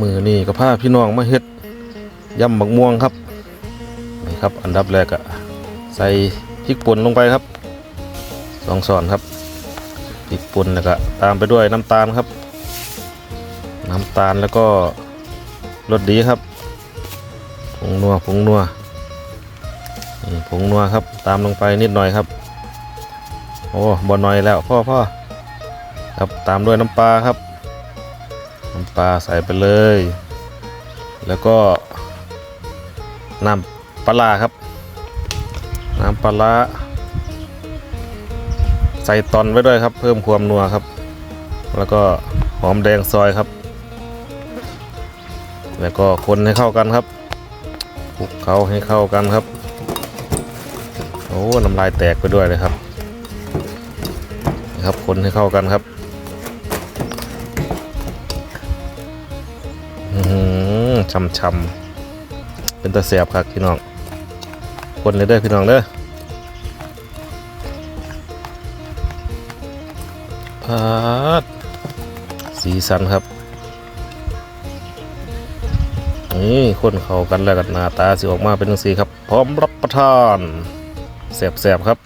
มือนี่ก็พาพี่น้องมาเฮ็ดยำบักม่วงครับนี่ครับ อันดับแรกอะใส่พริกป่นลงไปครับสองช้อนครับพริกป่นแล้วก็ตามไปด้วยน้ำตาลครับ น้ำตาลแล้วก็รสดีครับผงนัวผงนัวนี่ผงนัวครับ ตามลงไปนิดหน่อยครับ โอ้บอหน่อยแล้วพ่อพ่อครับตามด้วยน้ำปลาครับ น้ำปลาใส่ไปเลย แล้วก็น้ำปลาครับ น้ำปลาใส่ตอนไว้ด้วยครับ เพิ่มความนัวครับ แล้วก็หอมแดงซอยครับ แล้วก็คนให้เข้ากันครับคลุกเขาให้เข้ากันครับโอ้น้ำลายแตกไปด้วยเลยครับนะครับคนให้เข้ากันครับ ช่ำช่ำๆเป็นตะเสียบครับพี่น้อง คนเลยเด้อพี่น้องเด้อพาดสีสันครับ นี่คนเข้ากันแล้วกันหน้าตาสิออกมาเป็นจังสีครับ พร้อมรับประทานแสบๆครับ